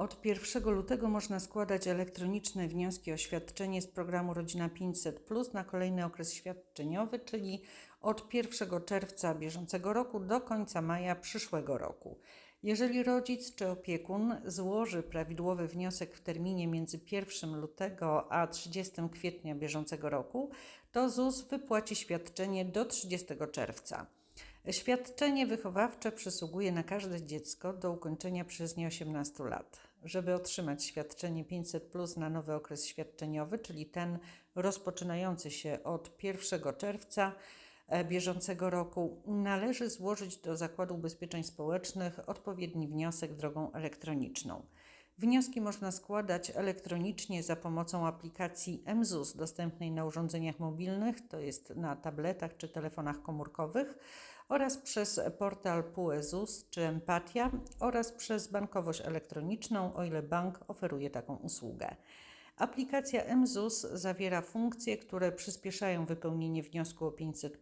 Od 1 lutego można składać elektroniczne wnioski o świadczenie z programu Rodzina 500 Plus na kolejny okres świadczeniowy, czyli od 1 czerwca bieżącego roku do końca maja przyszłego roku. Jeżeli rodzic czy opiekun złoży prawidłowy wniosek w terminie między 1 lutego a 30 kwietnia bieżącego roku, to ZUS wypłaci świadczenie do 30 czerwca. Świadczenie wychowawcze przysługuje na każde dziecko do ukończenia przez nie 18 lat. Żeby otrzymać świadczenie 500 plus na nowy okres świadczeniowy, czyli ten rozpoczynający się od 1 czerwca e, bieżącego roku, należy złożyć do Zakładu Ubezpieczeń Społecznych odpowiedni wniosek drogą elektroniczną. Wnioski można składać elektronicznie za pomocą aplikacji MZUS dostępnej na urządzeniach mobilnych, to jest na tabletach czy telefonach komórkowych, oraz przez portal PUE-ZUS czy Empatia oraz przez bankowość elektroniczną, o ile bank oferuje taką usługę. Aplikacja MZUS zawiera funkcje, które przyspieszają wypełnienie wniosku o 500.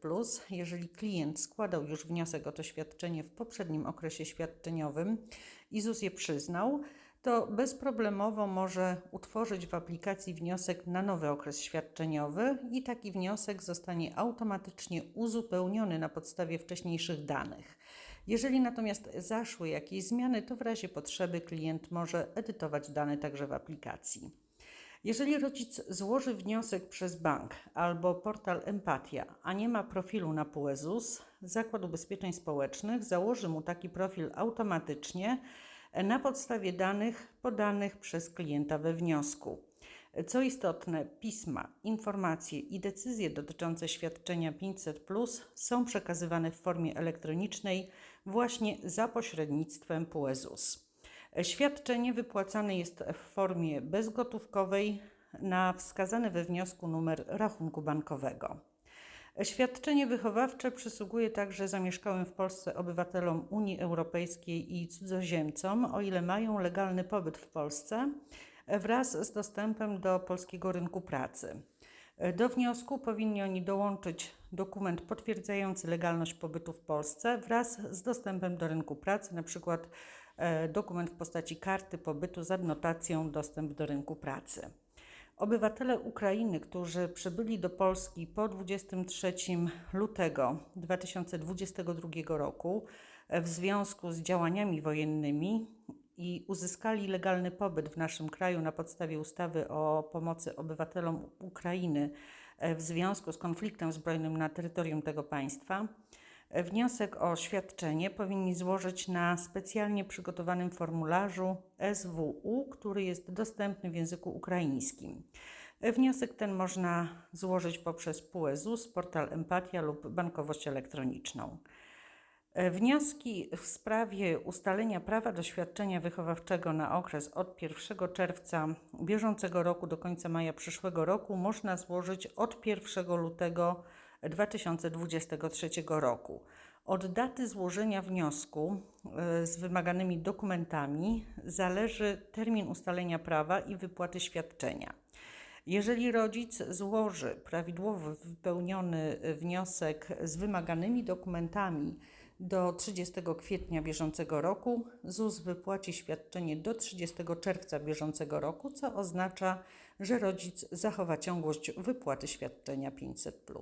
Jeżeli klient składał już wniosek o to świadczenie w poprzednim okresie świadczeniowym i ZUS je przyznał, to bezproblemowo może utworzyć w aplikacji wniosek na nowy okres świadczeniowy i taki wniosek zostanie automatycznie uzupełniony na podstawie wcześniejszych danych. Jeżeli natomiast zaszły jakieś zmiany, to w razie potrzeby klient może edytować dane także w aplikacji. Jeżeli rodzic złoży wniosek przez bank albo portal Empatia, a nie ma profilu na PUEZUS, Zakład Ubezpieczeń Społecznych założy mu taki profil automatycznie na podstawie danych podanych przez klienta we wniosku. Co istotne, pisma, informacje i decyzje dotyczące świadczenia 500 są przekazywane w formie elektronicznej właśnie za pośrednictwem PUEZUS. Świadczenie wypłacane jest w formie bezgotówkowej na wskazany we wniosku numer rachunku bankowego. Świadczenie wychowawcze przysługuje także zamieszkałym w Polsce obywatelom Unii Europejskiej i cudzoziemcom, o ile mają legalny pobyt w Polsce wraz z dostępem do polskiego rynku pracy. Do wniosku powinni oni dołączyć dokument potwierdzający legalność pobytu w Polsce wraz z dostępem do rynku pracy, np. E, dokument w postaci karty pobytu z adnotacją dostęp do rynku pracy. Obywatele Ukrainy, którzy przybyli do Polski po 23 lutego 2022 roku w związku z działaniami wojennymi i uzyskali legalny pobyt w naszym kraju na podstawie ustawy o pomocy obywatelom Ukrainy w związku z konfliktem zbrojnym na terytorium tego państwa, Wniosek o świadczenie powinni złożyć na specjalnie przygotowanym formularzu SWU, który jest dostępny w języku ukraińskim. Wniosek ten można złożyć poprzez PUEZUS, portal Empatia lub bankowość elektroniczną. Wnioski w sprawie ustalenia prawa do świadczenia wychowawczego na okres od 1 czerwca bieżącego roku do końca maja przyszłego roku można złożyć od 1 lutego 2023 roku. Od daty złożenia wniosku e, z wymaganymi dokumentami zależy termin ustalenia prawa i wypłaty świadczenia. Jeżeli rodzic złoży prawidłowo wypełniony wniosek z wymaganymi dokumentami do 30 kwietnia bieżącego roku, ZUS wypłaci świadczenie do 30 czerwca bieżącego roku, co oznacza, że rodzic zachowa ciągłość wypłaty świadczenia 500.